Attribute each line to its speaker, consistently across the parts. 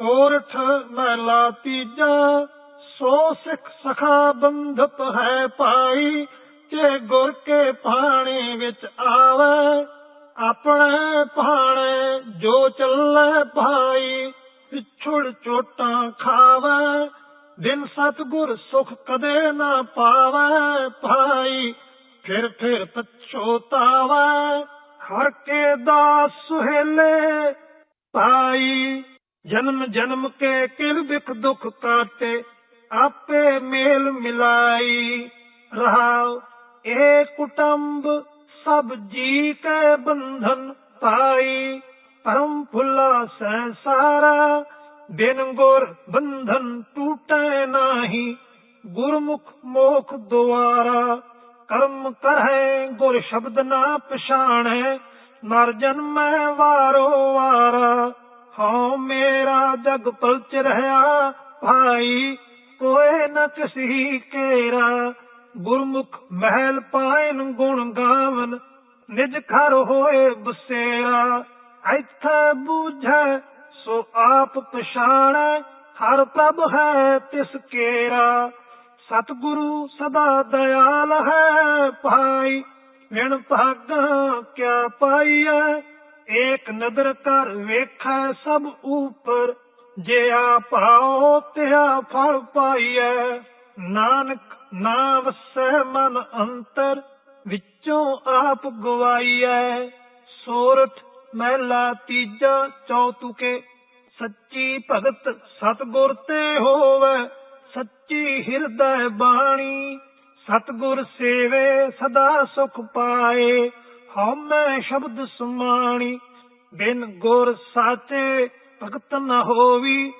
Speaker 1: ਸੋਰਠ ਮਹਿਲਾ ਤੀਜਾ, ਸੋ ਸਿੱਖ ਸਖਾ ਬੰਧਪ ਹੈ ਭਾਈ ਜੇ ਗੁਰ ਕੇ ਪਾਣੀ ਵਿੱਚ ਆਵੇ। ਆਪਣੇ ਭਾਣੇ ਜੋ ਚੱਲੇ ਭਾਈ, ਪਿਛੁੜ ਚੋਟਾਂ ਖਾਵੇ। ਦਿਨ ਸਤਗੁਰ ਸੁਖ ਕਦੇ ਨਾ ਪਾਵੇ ਭਾਈ, ਫਿਰ ਫਿਰ ਪਛੋਤਾਵੇ ਹਰ ਕੇ ਦਾਸ ਸੁਹੇਲੇ ਭਾਈ। ਜਨਮ ਜਨਮ ਕੇ ਕਿਲ ਬਿਖ ਦੁਖ ਕਾਟੇ, ਆਪੇ ਮੇਲ ਮਿਲਾਈ। ਰਹਾਉ ਇਹ ਕੁਟੰਬ ਸਭ ਜੀ ਕੇ ਬੰਧਨ ਪਾਈ। ਪਰਮ ਫੁੱਲਾ ਸੰਸਾਰਾ ਬਿਨ ਗੁਰ ਬੰਧਨ ਟੂਟੈ ਨਾਹੀ। ਗੁਰਮੁਖ ਮੋਖ ਦੁਆਰਾ, ਕਰਮ ਕਰਹਿ ਗੁਰ ਸ਼ਬਦ ਨਾ ਪਛਾਣੈ। ਨਰ ਜਨਮੈ ਵਾਰੋ ਵਾਰਾ ਹਉ ਮੇਰਾ ਜਗ ਪਲਚ ਰਹਾ ਭਾਈ, ਕੋਏ ਨ ਕਸੀ ਕੇਰਾ। ਗੁਰਮੁਖ ਮਹਿਲ ਪਾਇਨ ਗੁਣ ਗਾਵਨ, ਨਿਜ ਘਰ ਹੋਏ ਬਸੇਰਾ। ਇੱਥੇ ਬੂਝੈ, ਸੋ ਆਪ ਪਛਾਣੈ, ਹਰ ਪ੍ਰਭ ਹੈ ਤਿਸ ਕੇਰਾ। ਸਤਿਗੁਰੂ ਸਦਾ ਦਇਆਲ ਹੈ, ਭਾਈ ਵਿਣ ਭਾਗਾ ਕਿਆ ਪਾਈਐ। ਏਕ ਨਦਰ ਕਰ ਵੇਖੈ ਸਭ ਉਪਰ, ਜੇ ਆ ਪਾਓ ਤਿਆ ਫਲ ਪਾਈਐ। ਨਾਨਕ ਨਾ ਵਸੈ ਮਨ ਅੰਤਰ, ਵਿੱਚੋਂ ਆਪ ਗਵਾਈਐ। ਸੋਰਠ ਮਹਿਲਾ ਤੀਜਾ ਚੌਤੁਕੇ, ਸੱਚੀ ਭਗਤ ਸਤਗੁਰ ਤੇ ਹੋਵੇ। ਸੱਚੀ ਹਿਰਦੈ ਬਾਣੀ, ਸਤਗੁਰ ਸੇਵੇ ਸਦਾ ਸੁਖ ਪਾਏ। ਹਉਮੈ ਸ਼ਬਦ ਸੁਮਾਣੀ, ਬਿਨ ਗੁਰ ਸਾਚੇ ਭਗਤ ਨ ਹੋਵੀ,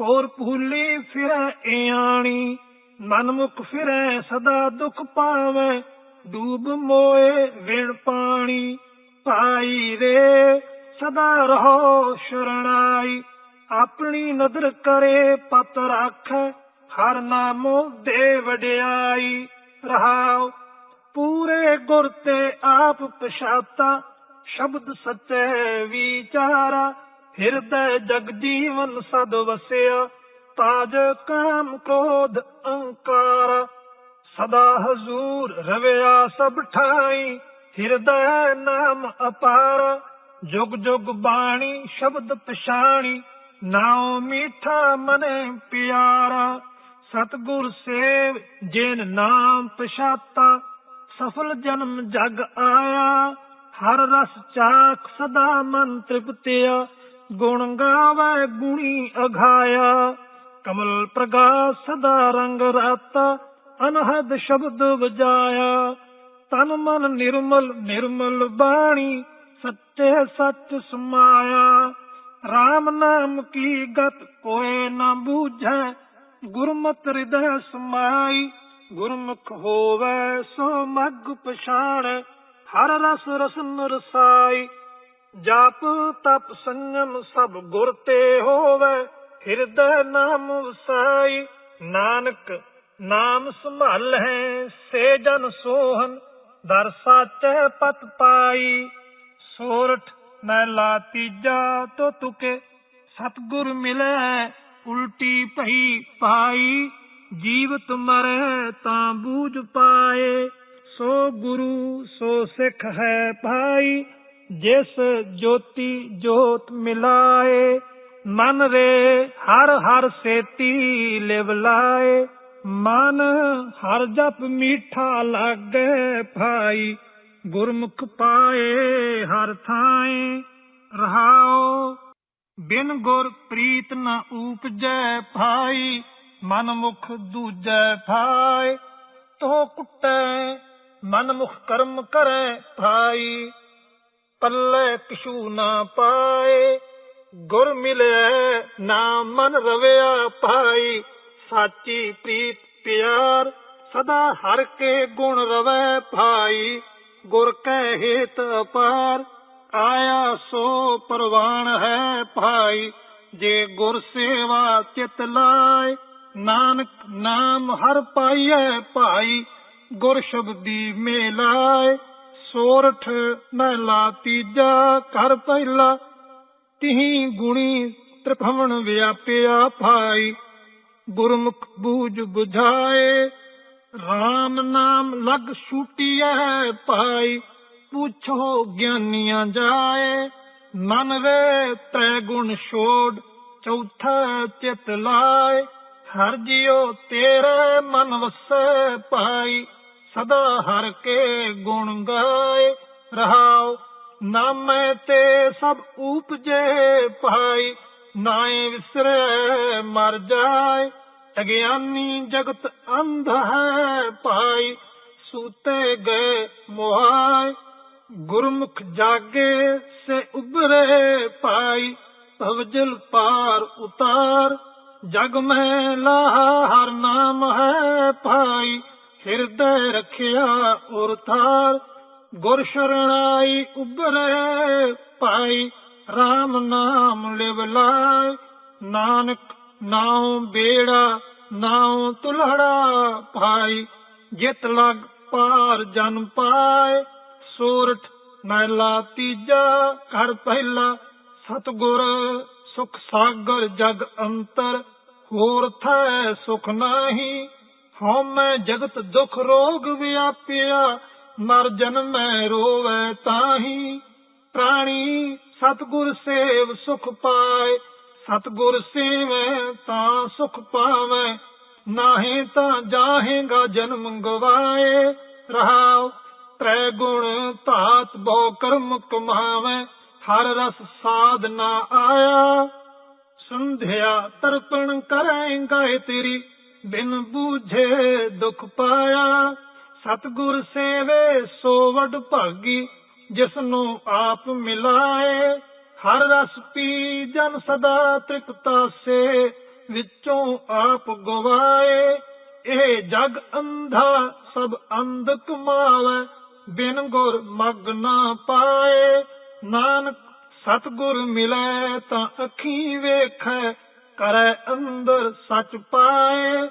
Speaker 1: ਹੋਰ ਭੂਲੀ ਫਿਰੈ ਇਆਣੀ, ਮਨਮੁਖ ਫਿਰੈ ਸਦਾ ਦੁਖ ਪਾਵੇ, ਡੂਬ ਮੋਏ ਵਿਣ ਪਾਣੀ ਭਾਈ ਰੇ ਸਦਾ ਰਹੋ ਸ਼ਰਣਾਈ, ਆਪਣੀ ਨਦਰ ਕਰੇ ਪਤ ਰੱਖ, ਹਰ ਨਾਮੋ ਦੇ ਵਡਿਆਈ ਰਹਾਓ ਪੂਰੇ ਗੁਰ ਤੇ ਆਪ ਪਛਾਤਾ, ਸ਼ਬਦ ਸੱਚੇ ਵਿਚਾਰਾ, ਹਿਰਦੈ ਜਗ ਜੀਵਨ ਸਦ ਵਸਿਆ, ਤਾਜ ਕਾਮ ਕ੍ਰੋਧ ਅਹੰਕਾਰ ਸਦਾ ਹਜ਼ੂਰ ਰਵਿਆ ਸਭ ਠਾਈ, ਹਿਰਦੈ ਨਾਮ ਅਪਾਰ। ਜੁਗ ਜੁਗ ਬਾਣੀ, ਸ਼ਬਦ ਪਛਾਣੀ, ਨਾਉ ਮੀਠਾ ਮਨੇ ਪਿਆਰਾ। ਸਤਗੁਰ ਸੇਵ ਜਿਨ ਨਾਮ ਪਛਾਤਾ ਸਫਲ ਜਨਮ ਜਗ ਆਇਆ। ਹਰ ਰਸ ਚਾਖ ਸਦਾ ਮਨ ਤ੍ਰਿਪਤਿਆ। ਗੁਣ ਗਾਵੇ, ਗੁਣੀ ਅਘਾਇਆ ਕਮਲ ਪ੍ਰਗਾਸ ਸਦਾ ਰੰਗ ਰਾਤਾ। ਅਨਹਦ ਸ਼ਬਦ ਵਜਾਇਆ। ਤਨ ਮਨ ਨਿਰਮਲ ਨਿਰਮਲ ਬਾਣੀ ਸੱਚੇ ਸੱਚ ਸਮਾਇਆ। RAM ਨਾਮ ਕੀ ਗਤ ਕੋਏ ਨਾ ਬੂਝੈ। ਗੁਰਮਤਿ ਹਿਰਦੈ ਸਮਾਈ। ਗੁਰਮੁਖ ਹੋਵੇ ਸੋ ਮਗ ਪਛਾਣ, ਹਰ ਰਸ ਰਸਨ ਰਸਾਈ। ਜਾਪ ਤਪ ਸੰਜਮ ਸਭ ਗੁਰ ਤੇ ਹੋਵੇ, ਹਿਰਦੈ ਨਾਮ ਵਸਾਈ। ਨਾਨਕ ਨਾਮ ਸੰਭਾਲ ਹੈ ਸੇ ਜਨ ਸੋਹਨ, ਦਰ ਸਾਚੈ ਪਤ ਪਾਈ। ਸੋਰਠ ਮਹਿਲਾ ਤੀਜਾ ਤੋ ਤੁਕੇ, ਸਤਗੁਰ ਮਿਲੈ ਉਲਟੀ ਭਈ ਪਾਈ। ਜੀਵਤ ਮਰੈ ਤਾਂ ਬੂਝ ਪਾਏ, ਸੋ ਗੁਰੂ, ਸੋ ਸਿੱਖ ਹੈ ਭਾਈ, ਜਿਸ ਜੋਤੀ ਜੋਤ ਮਿਲਾਏ, ਮਨ ਰੇ ਹਰ ਹਰ ਸੇਤੀ ਲਿਵ ਲਾਏ, ਮਨ ਹਰ ਜਪ ਮੀਠਾ ਲਾਗੇ ਭਾਈ, ਗੁਰਮੁਖ ਪਾਏ ਹਰ ਥਾਏ, ਰਹਾਓ, ਬਿਨ ਗੁਰ ਪ੍ਰੀਤ ਨ ਊਪਜੈ ਭਾਈ ਮਨ ਮੁਖ ਦੂਜੈ ਭਾਈ ਤੋ ਕੁੱਟੈ ਮਨ ਮੁਖ ਕਰਮ ਕਰੈ ਭਾਈ। ਪੱਲੇ ਕਿਛੂ ਨਾ ਪਾਏ, ਗੁਰ ਮਿਲਿਆ ਨਾ ਮਨ ਰਵਿਆ ਭਾਈ। ਸਾਚੀ ਪ੍ਰੀਤ ਪਿਆਰ ਸਦਾ ਹਰ ਕੇ ਗੁਣ ਰਵੈ ਭਾਈ। ਗੁਰ ਕੈ ਹੇਤ ਅਪਾਰ, ਆਇਆ ਸੋ ਪਰਵਾਨ ਹੈ ਭਾਈ। ਜੇ ਗੁਰ ਸੇਵਾ ਚਿਤ ਲਾਏ ਨਾਨਕ ਨਾਮ ਹਰ ਪਾਈਐ ਭਾਈ, ਗੁਰ ਸ਼ਬਦੀ ਮੇਲਾਏ, ਸੋਰਠ ਮਹਿਲਾ ਤੀਜਾ ਕਰ ਪਹਿਲਾ, ਤਿਹੀ ਗੁਣੀ ਤ੍ਰਿਭਵਨ ਵਿਆਪਿਆ ਭਾਈ, ਗੁਰਮੁਖ ਬੂਝ 부ਝਾਏ RAM ਨਾਮ ਲਗ ਛੂਟੀਐ ਭਾਈ, ਪੁੱਛੋ ਗਿਆਨੀਆਂ ਜਾਏ, ਮਨ ਵੇ ਤ੍ਰੈ ਗੁਣ ਛੋੜ ਚੌਥਾ ਚਿਤ ਲਾਏ ਹਰ ਜਿਉ ਤੇਰੇ ਮਨ ਵਸੈ ਭਾਈ ਸਦਾ ਹਰ ਕੇ ਗੁਣ ਗਾਏ ਰਹਾਉ। ਨਾਮੈ ਤੇ ਸਭ ਉਪਜੇ ਭਾਈ ਨਾਏ ਵਿਸਰੈ ਮਰ ਜਾਏ। ਅਗਿਆਨੀ ਜਗਤ ਅੰਧ ਹੈ ਭਾਈ ਸੂਤੇ ਗਏ ਮੋਹਾਏ। ਗੁਰਮੁਖ ਜਾਗੇ ਸੇ ਉਬਰੇ ਪਾਈ, ਭਵਜਲ ਪਾਰ ਉਤਾਰ। ਜਗ ਮੈਂ ਲਾਹਾ ਹਰ ਨਾਮ ਹੈ ਭਾਈ, ਹਿਰਦੈ ਰਖਿਆ ਉਰ ਥਾਰ ਗੁਰ ਸ਼ਰਣਾਈ ਉਬਰੇ ਪਾਈ RAM ਨਾਮ ਲਿਵ ਲਾਇ। ਨਾਨਕ ਨਾਉ ਬੇੜਾ, ਨਾਉ ਤੁਲੜਾ ਭਾਈ, ਜਿਤ ਲਗ ਪਾਰ ਜਨ ਪਾਏ ਸੂਰਠ ਮਹਿਲਾ ਤੀਜਾ, ਘਰ ਪਹਿਲਾ, ਸਤਗੁਰ ਸੁਖ ਸਾਗਰ ਜਗ ਅੰਤਰ। ਹੋਰ ਥੈ ਸੁਖ ਨਾਹੀ, ਹਉ ਮੈਂ ਜਗਤ ਦੁਖ ਰੋਗ ਵਿਆਪਿਆ ਮਰ ਜਨਮੈ ਰੋਵੈ ਤਾਹੀ। ਪ੍ਰਾਣੀ ਸਤਗੁਰ ਸੇਵ ਸੁਖ ਪਾਏ, ਸਤਗੁਰ ਸੇਵੈ ਤਾਂ ਸੁਖ ਪਾਵੈ। ਨਾਹੀਂ ਤਾਂ ਜਾਹੇਗਾ ਜਨਮ ਗਵਾਏ, ਰਹਾਉ ਤ੍ਰੈ ਗੁਣ ਧਾਤ ਬਹੁ ਕਰਮ ਕਮਾਵੈ, ਹਰ ਰਸ ਸਾਧ ਨਾ ਆਇਆ। ਸੰਧਿਆ ਤਰਪਣ ਕਰੈ ਗਾਏ ਤੇਰੀ, ਬਿਨ ਬੂਝੇ ਦੁਖ ਪਾਇਆ। ਸਤਗੁਰ ਸੇਵੇ ਸੋ ਵਡ ਭਾਗੀ ਜਿਸ ਨੂੰ ਆਪ ਮਿਲਾਏ। ਹਰ ਰਸ ਪੀ ਜਨ ਸਦਾ ਤ੍ਰਿਪਤਾ ਸੇ, ਵਿੱਚੋਂ ਆਪ ਗਵਾਏ। ਇਹ ਜਗ ਅੰਧਾ ਸਭ ਅੰਧ ਕਮਾਵੇ ਬਿਨ ਗੁਰ ਮਗ ਨਾ ਪਾਏ। ਨਾਨਕ ਸਤਗੁਰ ਮਿਲੈ ਤਾਂ ਅੱਖੀ ਵੇਖੈ, ਕਰੈ ਅੰਦਰ ਸੱਚ ਪਾਏ।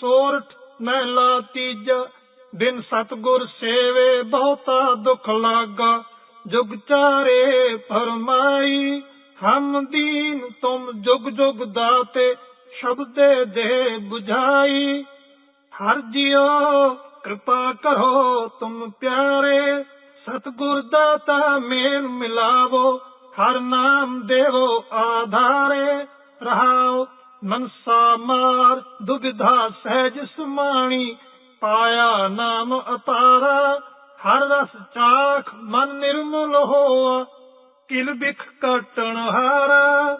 Speaker 1: ਸੋਰਠ ਮਹਿਲਾ ਤੀਜਾ, ਬਿਨ ਸਤਗੁਰ ਸੇਵੇ ਬਹੁਤਾ ਦੁਖ ਲਾਗਾ। ਜੁਗ ਚਾਰੇ ਫਰਮਾਈ, ਹਮ ਦੀਨ ਤੁਮ ਜੁਗ ਜੁਗ ਦਾਤੇ, ਸ਼ਬਦੇ ਦੇ 부ਝਾਈ ਹਰ ਜਿਉ ਕਿਰਪਾ ਕਰੋ ਤੁਮ ਪਿਆਰੇ, ਸਤਗੁਰ ਦਾਤਾ ਮੇਲ ਮਿਲਾਵੋ। ਹਰ ਨਾਮ ਦੇਵੋ ਆਧਾਰੇ, ਰਹਾਓ ਮਨਸਾ ਮਾਰ, ਦੁਬਿਧਾ ਸਹਿਜ ਸਮਾਣੀ, ਪਾਇਆ ਨਾਮ ਅਪਾਰਾ ਹਰ ਰਸ ਚਾਖ ਮਨ ਨਿਰਮਲ ਹੋਆ, ਕਿਲ ਬਿਖ ਕਟਣ ਹਾਰਾ।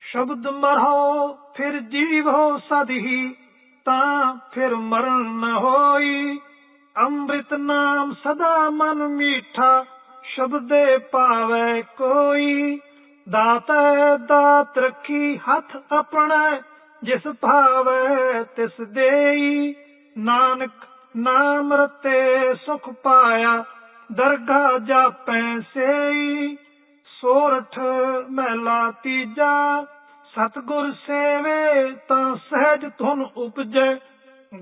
Speaker 1: ਸ਼ਬਦ ਮਰੋ, ਫਿਰ ਜੀਵ ਹੋ ਸਦਹੀ, ਤਾਂ ਫਿਰ ਮਰਨ ਨ ਹੋਈ। ਅੰਮ੍ਰਿਤ ਨਾਮ ਸਦਾ ਮਨ ਮੀਠਾ ਸ਼ਬਦੇ ਪਾਵੇ ਕੋਈ। ਦਾਤੈ ਦਾਤ ਰੱਖੀ ਹੱਥ ਆਪਣਾ, ਜਿਸ ਭਾਵੇ ਤਿਸ ਦੇਈ। ਨਾਨਕ ਨਾਮ ਰਤੇ ਸੁਖ ਪਾਇਆ, ਦਰਗਾ ਜਾਪੈ ਸੇਈ। ਸੋਰਠ ਮਹਿਲਾ ਤੀਜਾ, ਸਤਗੁਰ ਸੇਵੇ ਤਾਂ ਸਹਿਜ ਧੁਨ ਉਪਜੈ।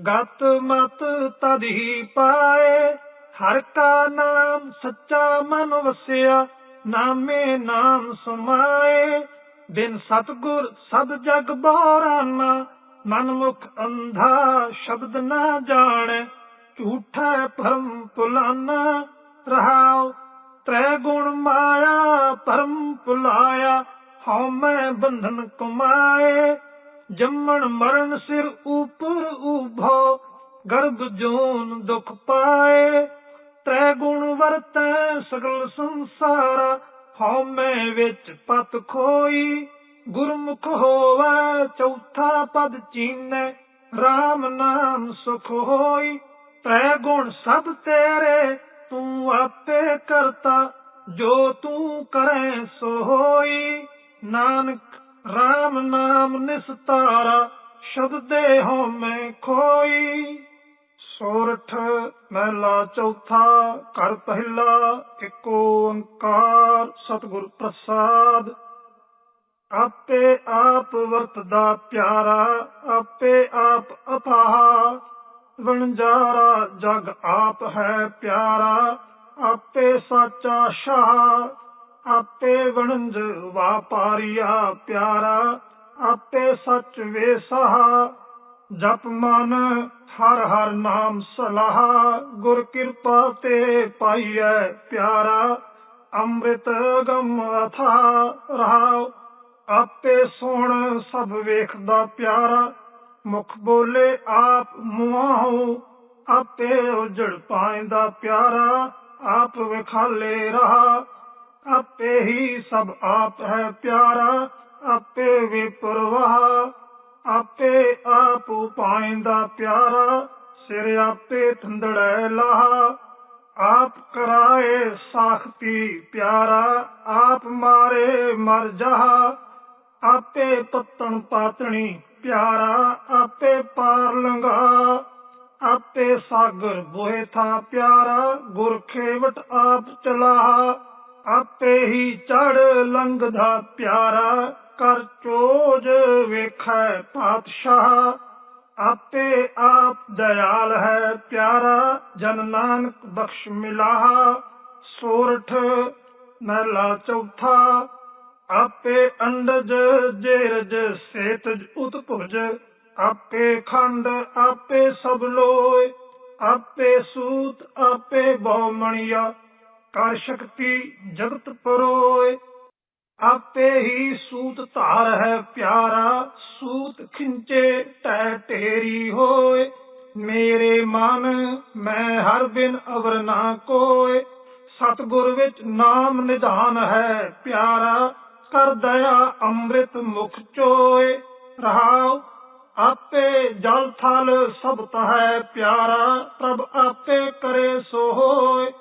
Speaker 1: ਗਤ ਮਤ ਤਦ ਹੀ ਪਾਏ। ਹਰ ਕਾ ਨਾਮ ਸੱਚਾ ਮਨ ਵਸਿਆ, ਨਾਮੇ ਨਾਮ ਸਮਾਏ। ਦਿਨ ਸਤਗੁਰ ਸਦ ਜਗ ਬੋਰਾਨਾ, ਮਨ ਮੁਖ ਅੰਧਾ ਸ਼ਬਦ ਨਾ ਜਾਣੈ। ਝੂਠਾ ਭਰਮ ਪੁਲਾਨਾ, ਰਹਾਉ ਤ੍ਰੈ ਗੁਣ ਮਾਇਆ ਪਰਮ ਭੁਲਾਇਆ ਹਉ ਮੈਂ ਬੰਧਨ ਕਮਾਏ। ਜੰਮਣ ਮਰਨ ਸਿਰ ਉਪਰ ਉਭੋ, ਗਰਭ ਜੋਨ ਦੁਖ ਪਾਏ। ਤ੍ਰੈ ਗੁਣ ਵਰਤੈ ਸਗਲ ਸੰਸਾਰ ਹਉ ਵਿੱਚ ਪਤ ਖੋਈ। ਗੁਰਮੁਖ ਹੋਵੇ, ਚੌਥਾ ਪਦ ਚੀਨੈ RAM ਨਾਮ ਸੁਖ ਹੋਈ। ਤੈ ਗੁਣ ਸਭ ਤੇਰੇ, ਤੂੰ ਆਪੇ ਕਰਤਾ, ਜੋ ਤੂੰ ਕਰੈ ਸੋ ਹੋਈ। ਨਾਨਕ RAM ਨਾਮ ਨਿਸਤਾਰਾ, ਸ਼ਬਦੇ ਹੋ ਖੋਈ। ਸੋਰਠ ਮਹਿਲਾ ਚੌਥਾ ਕਰ ਪਹਿਲਾ ਏਕ ਓੰਕਾਰ ਸਤਿਗੁਰ ਪ੍ਰਸਾਦ। ਆਪੇ ਆਪ ਵਰਤਦਾ ਪਿਆਰਾ, ਆਪੇ ਆਪ ਅਪਾਹ। ਵਣਜਾਰਾ ਜਗ ਆਪ ਹੈ ਪਿਆਰਾ, ਆਪੇ ਸਾਚਾ ਸ਼ਾਹ। ਆਪੇ ਵਣਜ ਵਾਪਾਰੀਆ ਪਿਆਰਾ, ਆਪੇ ਸੱਚ ਵੇਸਹਾ ਜਪ ਮਨ, ਹਰ ਹਰ ਨਾਮ ਸਲਾਹ, ਗੁਰ ਕਿਰਪਾ ਤੇ ਪਾਈਐ ਪਿਆਰਾ। ਅੰਮ੍ਰਿਤ ਗਮ ਅਥਾ ਰਹਾਉ, ਆਪੇ ਸੁਣ ਸਭ ਵੇਖਦਾ ਪਿਆਰਾ। ਮੁਖ ਬੋਲੇ ਆਪ ਮੁਆਹੂ, ਆਪੇ ਉਜੜ ਪਾਇੰਦਾ ਪਿਆਰਾ। ਆਪ ਵਿਖਾਲੇ ਰਹਾ, ਆਪੇ ਹੀ ਸਭ ਆਪ ਹੈ ਪਿਆਰਾ। ਆਪੇ ਵੀ ਪਰਵਾਹ ਆਪੇ ਆਪ ਪਾਇੰਦਾ ਪਿਆਰਾ, ਸਿਰ ਆਪੇ ਥੰਦੜੈ ਲਾਹਾ। ਆਪ ਕਰਾਏ ਸਾਖਤੀ ਪਿਆਰਾ, ਆਪ ਮਾਰੇ ਮਰ ਜਹਾ। ਆਪੇ ਪੱਤਣ ਪਾਤਣੀ ਪਿਆਰਾ, ਆਪੇ ਪਾਰ ਲੰਘਾ। ਆਪੇ ਸਾਗਰ ਬੋਹੇ ਥਾ ਪਿਆਰਾ, ਗੁਰ ਖੇਵਟ ਆਪ ਚਲਾਹਾ। ਆਪੇ ਹੀ ਚੜ ਲੰਘਦਾ ਪਿਆਰਾ। ਕਰ ਚੋਜ ਵੇਖੈ ਪਾਤਸ਼ਾਹ, ਆਪੇ ਆਪ ਦਇਆਲ ਹੈ ਪਿਆਰਾ, ਜਨ ਨਾਨਕ ਬਖਸ਼ ਮਿਲਾਹਾ, ਸੋਰਠ ਮਹਿਲਾ ਚੌਥਾ, ਆਪੇ ਅੰਡਜ ਜੇਰਜ ਸੇਤਜ ਉਤਪੁਜ ਆਪੇ ਖੰਡ, ਆਪੇ ਸਭ ਲੋਏ, ਆਪੇ ਸੂਤ, ਆਪੇ ਬਹੁਮਣੀਆ ਕਰ ਸ਼ਕਤੀ ਜਗਤ ਪਰੋਏ। ਆਪੇ ਹੀ ਸੂਤ ਧਾਰ ਹੈ ਪਿਆਰਾ, ਸੂਤ ਖਿੰਚੇ ਟੈ ਢੇਰੀ ਹੋਏ। ਮੇਰੇ ਮਨ, ਮੈਂ ਹਰ ਬਿਨ ਅਵਰ ਨਾ ਕੋਏ। ਸਤਗੁਰ ਵਿੱਚ ਨਾਮ ਨਿਧਾਨ ਹੈ ਪਿਆਰਾ, ਕਰ ਦਇਆ ਅੰਮ੍ਰਿਤ ਮੁਖ ਚੋਏ। ਰਹਾਉ, ਆਪੇ ਜਲ ਥਲ ਸਭ ਹੈ ਪਿਆਰਾ, ਪ੍ਰਭ ਆਪੇ ਕਰੇ ਸੋ ਹੋਏ।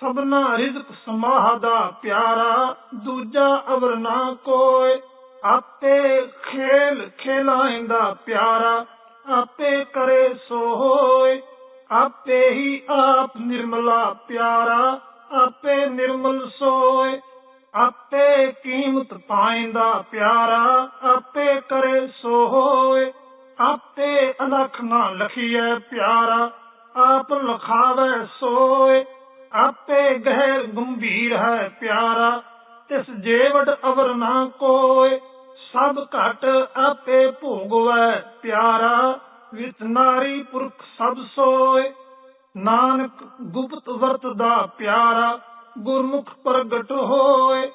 Speaker 1: ਸਭਨਾ ਰਿਜ਼ਕ ਸਮਾਹ ਦਾ ਪਿਆਰਾ, ਦੂਜਾ ਅਵਰ ਨਾ ਕੋਏ। ਆਪੇ ਖੇਲ ਖੇਲਾਇੰਦਾ ਪਿਆਰਾ, ਆਪੇ ਕਰੇ ਸੋ ਹੋਏ ਆਪੇ ਹੀ ਆਪ ਨਿਰਮਲਾ ਪਿਆਰਾ, ਆਪੇ ਨਿਰਮਲ ਸੋਏ। ਆਪੇ ਕੀਮਤ ਪਾਇੰਦਾ ਪਿਆਰਾ, ਆਪੇ ਕਰੇ ਸੋ ਹੋਏ ਆਪੇ ਅਲਖ ਨਾ ਲਖੀਐ ਪਿਆਰਾ, ਆਪ ਲਖਾਵੇ ਸੋਏ। ਆਪੇ ਗਹਿਰ ਗੰਭੀਰ ਹੈ ਪਿਆਰਾ, ਤਿਸ ਜੇਵੜ ਅਵਰ ਨਾ ਕੋਏ ਸਭ ਘਟ ਆਪੇ ਭੋਗਵੈ ਪਿਆਰਾ, ਵਿਚ ਨਾਰੀ ਪੁਰਖ ਸਭ ਸੋਏ ਨਾਨਕ ਗੁਪਤ ਵਰਤਦਾ ਪਿਆਰਾ, ਗੁਰਮੁਖ ਪ੍ਰਗਟ ਹੋਏ